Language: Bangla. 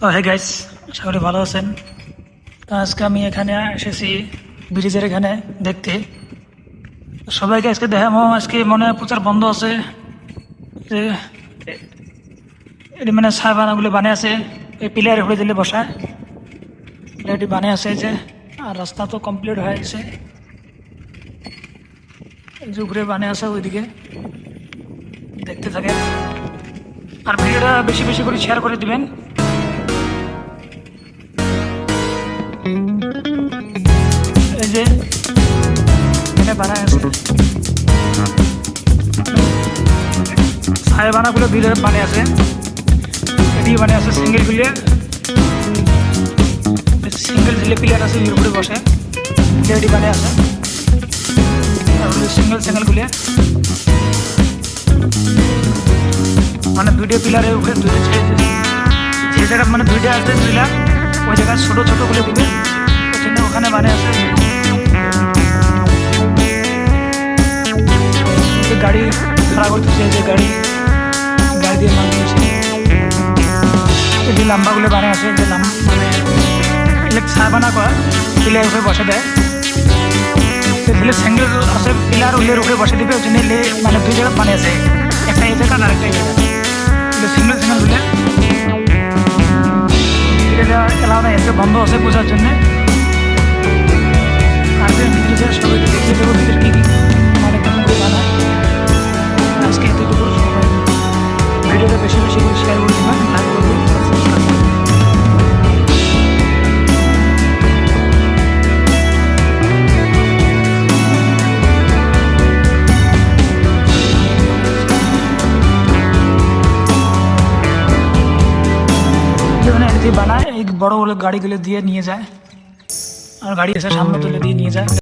তো হে গাইস আশা করি ভালো আছেন। তো আজকে আমি এখানে এসেছি ব্রিজের এখানে দেখতে। সবাইকে আজকে দেখাবো আজকে মনে হয় প্রচার বন্ধ আছে। যে এটি মানে সাবানাগুলো বানিয়ে আছে, এই প্লেয়ার উপরে দিলে বসায়। এটি বানিয়ে আছে যে, আর রাস্তা তো কমপ্লিট হয়ে গেছে। যে উপরে বানিয়ে আছে ওইদিকে। দেখতে থাকে আর ভিডিওটা বেশি বেশি করে শেয়ার করে দিবেন। বানায় ছায় বানাগুলো বিলে বানিয়ে আছে। এটি বানিয়ে আছে সিঙ্গেল প্লেয়ার সিঙ্গেল দিলে প্লেয়ার আছে, এর উপরে বসে। প্লেয়ারটি বানিয়ে আছে। সিঙ্গেল সিঙ্গেল প্লেয়ার মানে দুইটা পিলারের উপরে দুইটা যে যে জায়গা মানে দুইটা আছে পিলার ওই জায়গায় ছোট ছোট করে দিবে। ওখানে মানে আছে। গাড়ি, খারাপ করতেছে যে গাড়ি গাড়ি দিয়ে দিয়েছে যে লাম্বাগুলো বানিয়ে আছে, যে লাম মানে এলে সাবানা করা, পিলার উপরে বসে দেয়। দিলে সিঙ্গেল আছে, পিলার উলের উপরে বসে দিবে, ওই জন্য মানে দুই জায়গা বানিয়েছে একটা এই জায়গা আর একটা এই জায়গা সিঙ্গেল সিঙ্গেল দিলে এটা এলাকা এসে বন্ধ আছে বোঝার জন্য। বেশি বেশি করে শেয়ার করে দেবেন লাইক করবেন সাবস্ক্রাইব করবেন যেখানে এটি বানায় এই বড় বড় গাড়িগুলো দিয়ে নিয়ে যায় আর গাড়ি এসে সামনে তুলে দিয়ে নিয়ে যায়